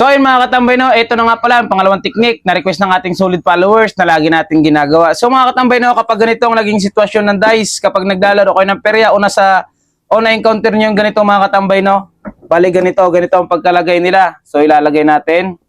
So ayun mga katambay no, ito na nga pala ang pangalawang technique na request ng ating solid followers na lagi nating ginagawa. So mga katambay no, kapag ganito ang naging sitwasyon ng dice, kapag naglalaro kayo ng perya o nasa o na-encounter nyo yung ganito mga katambay no, bali ganito, ganito ang pagkalagay nila. So ilalagay natin.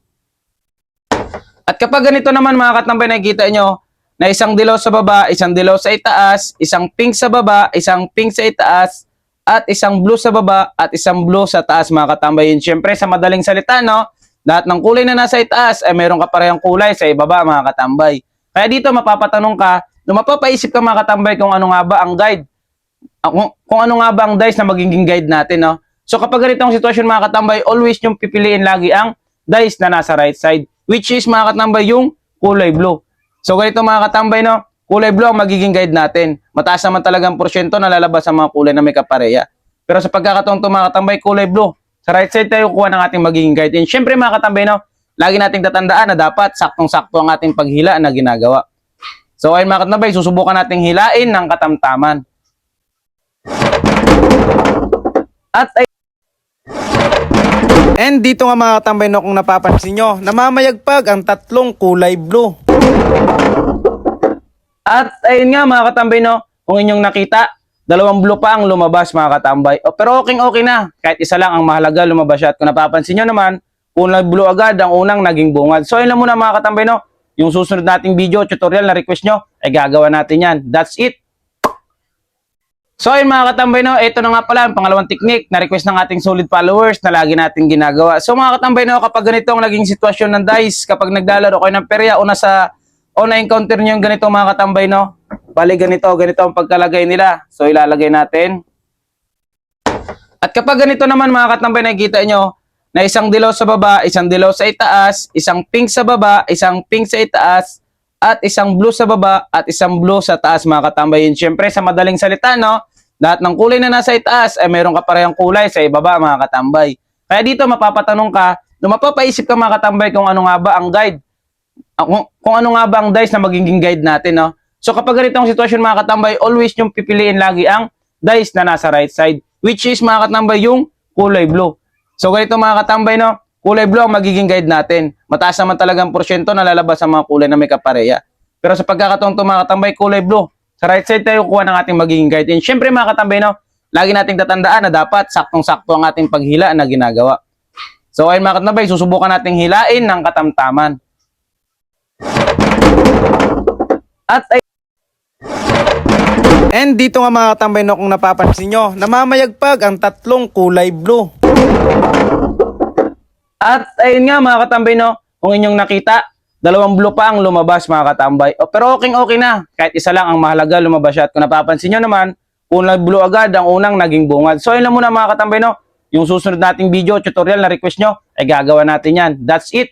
At kapag ganito naman mga katambay nakikita nyo, na isang dilaw sa baba, isang dilaw sa itaas, isang pink sa baba, isang pink sa itaas, at isang blue sa baba at isang blue sa taas mga katambay. Siyempre sa madaling salita no, lahat ng kulay na nasa itaas ay meron ka parehong kulay sa ibaba mga katambay. Kaya dito mapapatanong ka, no, mapapaisip ka mga katambay kung ano nga ba ang guide, ah, kung, kung ano nga ba ang dice na magiging guide natin no. So kapag ganitong sitwasyon mga katambay, always yung pipiliin lagi ang dice na nasa right side, which is mga katambay yung kulay blue. So ganito mga katambay no, kulay blue ang magiging guide natin. Mataas naman talagang porsyento na lalabas sa mga kulay na may kapareha. Pero sa pagkakataon to mga katambay, kulay blue. Sa right side tayo kuha ng ating magiging guide. And syempre mga katambay no, lagi nating tatandaan na dapat saktong-sakto ang ating paghila na ginagawa. So ayun mga katambay, susubukan nating hilain ng katamtaman. At ay And dito nga mga katambay no, kung napapansin nyo, namamayagpag ang tatlong kulay blue. At ayun nga mga katambay no, kung inyong nakita, dalawang blue pa ang lumabas mga katambay. O, pero okay okay na, kahit isa lang ang mahalaga lumabas siya. At kung napapansin nyo naman, kulay blue agad ang unang naging bungad. So ayun lang muna mga katambay no, yung susunod nating video tutorial na request nyo, ay gagawa natin yan. That's it. So ayun mga katambay no, ito na nga pala ang pangalawang technique na request ng ating solid followers na lagi nating ginagawa. So mga katambay no, kapag ganito ang naging sitwasyon ng dice, kapag naglalaro kayo ng perya o nasa o na-encounter nyo yung ganito mga katambay no, bali ganito, ganito ang pagkalagay nila. So ilalagay natin. At kapag ganito naman mga katambay nakikita nyo, na isang dilaw sa baba, isang dilaw sa itaas, isang pink sa baba, isang pink sa itaas, at isang blue sa baba, at isang blue sa taas mga katambay. Yun, Siyempre sa madaling salita no, lahat ng kulay na nasa itaas ay meron ka parehong kulay sa ibaba mga katambay. Kaya dito mapapatanong ka, no, mapapaisip ka mga katambay kung ano nga ba ang guide Ah, kung, kung ano nga ba ang dice na magiging guide natin, no? So kapag ganitong sitwasyon mga katambay, always yung pipiliin lagi ang dice na nasa right side, which is mga katambay yung kulay blue. So ganito mga katambay, no? Kulay blue ang magiging guide natin. Mataas naman talagang porsyento na lalabas sa mga kulay na may kapareha. Pero sa pagkakataon to mga katambay, kulay blue. Sa right side tayo kuha ng ating magiging guide. And syempre mga katambay, no? Lagi nating tatandaan na dapat saktong-sakto ang ating paghila na ginagawa. So ayun mga katambay, susubukan nating hilain ng katamtaman. At And dito nga mga katambay no, kung napapansin nyo, namamayagpag ang tatlong kulay blue. At ayun nga mga katambay no, kung inyong nakita, dalawang blue pa ang lumabas mga katambay. O, pero okay okay na, kahit isa lang ang mahalaga lumabas siya. At kung napapansin nyo naman, kulay blue agad ang unang naging bungad. So ayun lang muna mga katambay no, yung susunod nating video tutorial na request nyo, ay gagawa natin yan. That's it.